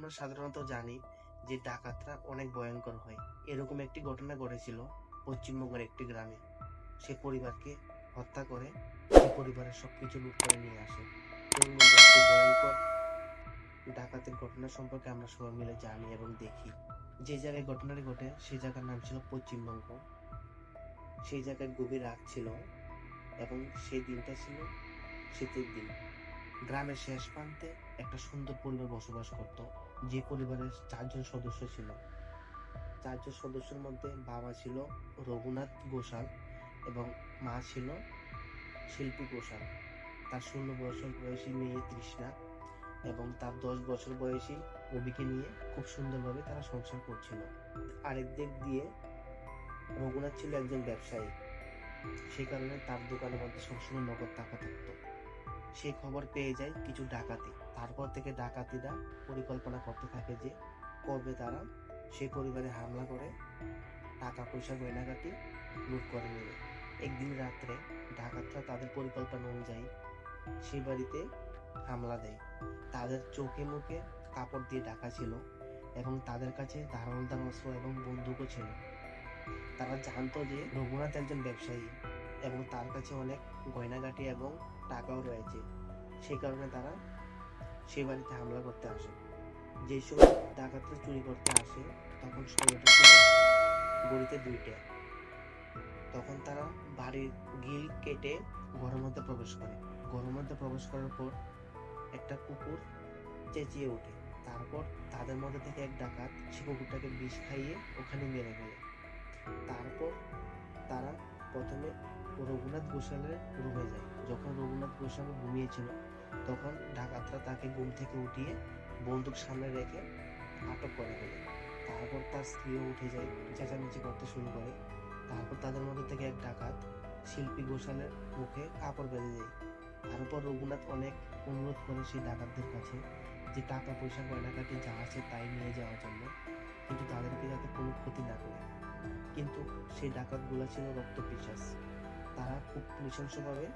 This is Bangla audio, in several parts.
আমরা সাধারণত জানি যে ডাকাতরা অনেক ভয়ঙ্কর হয়। এরকম একটি ঘটনা ঘটেছিল পশ্চিমবঙ্গের একটি গ্রামে। সে পরিবারকে হত্যা করে, সে পরিবারের সবকিছু লুট করে নিয়ে আসে। ভয়ঙ্কর ডাকাতের ঘটনা সম্পর্কে আমরা সবাই মিলে জানি এবং দেখি। যে জায়গায় ঘটনাটি ঘটে সেই জায়গার নাম ছিল পশ্চিমবঙ্গ। সেই জায়গায় গভীর রাত ছিল এবং সেই দিনটা ছিল শীতের দিন। গ্রামের শেষ প্রান্তে একটা সুন্দর পরিবার বসবাস করত। যে পরিবারের চারজন সদস্য ছিল। চারজন সদস্যের মধ্যে বাবা ছিল রঘুনাথ ঘোষাল এবং মা ছিল শিল্পী ঘোষাল। তার ষোলো বছর বয়সী মেয়ে তৃষ্ণা এবং তার দশ বছর বয়সী রবিকে নিয়ে খুব সুন্দরভাবে তারা সংসার করছিল। আরেক দিক দিয়ে রঘুনাথ ছিল একজন ব্যবসায়ী। সেই কারণে তার দোকানের মধ্যে সবসময় নগদ টাকা থাকতো। সেই খবর পেয়ে যায় কিছু ডাকাতি। তারপর থেকে ডাকাতিরা পরিকল্পনা করতে থাকে যে কবে তারা। সেই পরিবারে হামলা করে টাকা পয়সা গয়নাগাটি লুট করে নেবে। একদিন রাত্রে ডাকাতরা তাদের পরিকল্পনা অনুযায়ী সে বাড়িতে হামলা দেয়। তাদের চোখে মুখে কাপড় দিয়ে ঢাকা ছিল এবং তাদের কাছে ধারণদার অস্ত্র এবং বন্দুকও ছিল। তারা জানতো যে রঘুনাথ একজন ব্যবসায়ী এবং তার কাছে অনেক গয়নাগাটি এবং টাকাও রয়েছে। সেই কারণে তারা সেই বাড়িতে হামলা করতে আসে। যে সময় ডাকাতরা চুরি করতে আসে, তখন সময়টা ছিল গড়িতে দুইটা। তখন তারা বাড়ির গিল কেটে ঘরের মধ্যে প্রবেশ করে। ঘরের মধ্যে প্রবেশ করার পর একটা কুকুর চেঁচিয়ে ওঠে। তারপর তাদের মধ্যে থেকে এক ডাকাত সে কুকুরটাকে বিষ খাইয়ে ওখানে মেরে ফেলে। তারপর তারা প্রথমে রঘুনাথ ঘোষালের রুমে যায়। যখন রঘুনাথ ঘোষাল ঘুমিয়েছিল, তখন ডাকাতরা তাকে ঘুম থেকে উঠিয়ে বন্দুক সামনে রেখে আটক করে ফেলে। তারপর তার স্ত্রীও উঠে যায়, চেঁচামেচি করতে শুরু করে। তারপর তাদের মধ্যে থেকে এক ডাকাত শিল্পী ঘোষালের মুখে কাপড় বেঁধে দেয়। তারপর রঘুনাথ অনেক অনুরোধ করে সেই ডাকাতদের কাছে যে টাকা পয়সা গয়নাকাটি যা আছে তাই নিয়ে যাওয়ার জন্য, কিন্তু তাদেরকে যাতে কোনো ক্ষতি না করে। কিন্তু সেই ডাকাতগুলো ছিল রক্ত পিসাস তারা খুব নৃশংসভাবে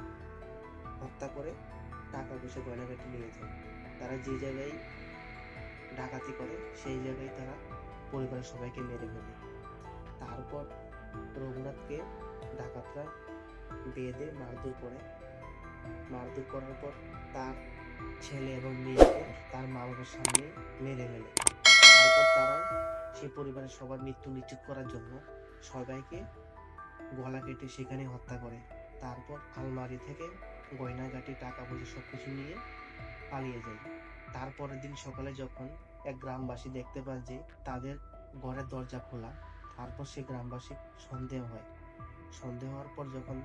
হত্যা করে টাকা পয়সা গয়নাগাটি নিয়ে যায়। তারা যে জায়গায় ডাকাতি করে, সেই জায়গায় তারা পরিবারের সবাইকে মেরে ফেলে। তারপর রঘুনাথকে ডাকাতরা বেঁধে, মারধর করে। মারধর করার পর তার ছেলে এবং মেয়েকে তার মা বাবার সামনে মেরে ফেলে। তারপর তারা সেই পরিবারের সবার মৃত্যু নিশ্চিত করার জন্য সবাইকে গলা কেটে সেখানে হত্যা করে। তারপর আলমারি থেকে গয়নাগাটি টাকা পয়সা সব কিছু নিয়ে পালিয়ে যায়। তারপরের দিন সকালে যখন এক গ্রামবাসী দেখতে পায় যে তাদের ঘরের দরজা খোলা, তারপর সে গ্রামবাসী সন্দেহ হয়। সন্দেহ হওয়ার পর যখন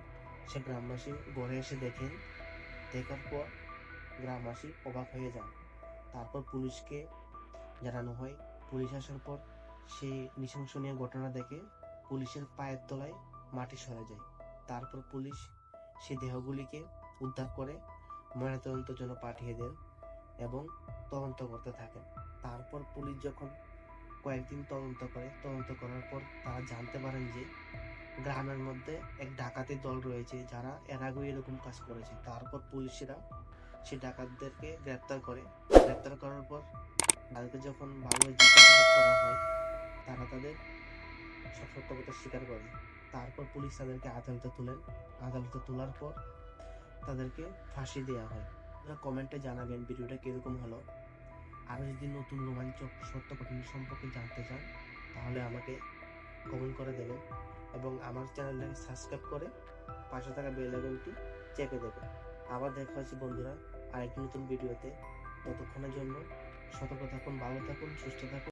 সে গ্রামবাসী ঘরে এসে দেখেন দেখার পর গ্রামবাসী অবাক হয়ে যান তারপর পুলিশকে জানানো হয়। পুলিশ আসার পর সে নৃশংসনীয় ঘটনা দেখে পুলিশের পায়ের তলায় মাটি সরে যায়। তারপর পুলিশ সে দেহগুলিকে উদ্ধার করে ময়নাতদন্তের জন্য পাঠিয়ে দেন এবং তদন্ত করতে থাকেন। তারপর পুলিশ যখন কয়েকদিন তদন্ত করে, তদন্ত করার পর তারা জানতে পারেন যে গ্রামের মধ্যে এক ডাকাতি দল রয়েছে যারা এর আগেও এরকম কাজ করেছে। তারপর পুলিশেরা সে ডাকাতদেরকে গ্রেপ্তার করে। গ্রেপ্তার করার পর তাদেরকে যখন ভালোভাবে জিজ্ঞাসাবাদ করা হয়, তারা তাদের কথা স্বীকার করে। তারপর পুলিশ তাদেরকে আদালতে তুলেন আদালতে তোলার পর তাদেরকে ফাঁসি দেওয়া হয়। কমেন্টে জানাবেন ভিডিওটা কীরকম হলো। আরও যদি নতুন রোমাঞ্চক সত্য ঘটনা সম্পর্কে জানতে চান, তাহলে আমাকে কমেন্ট করে দেবেন এবং আমার চ্যানেলটাকে সাবস্ক্রাইব করে পাশে থাকা বেল আইকনটি চেপে দেবেন। আবার দেখা হচ্ছে বন্ধুরা আরেকটি নতুন ভিডিওতে ততক্ষণের জন্য সতর্ক থাকুন, ভালো থাকুন, সুস্থ থাকুন।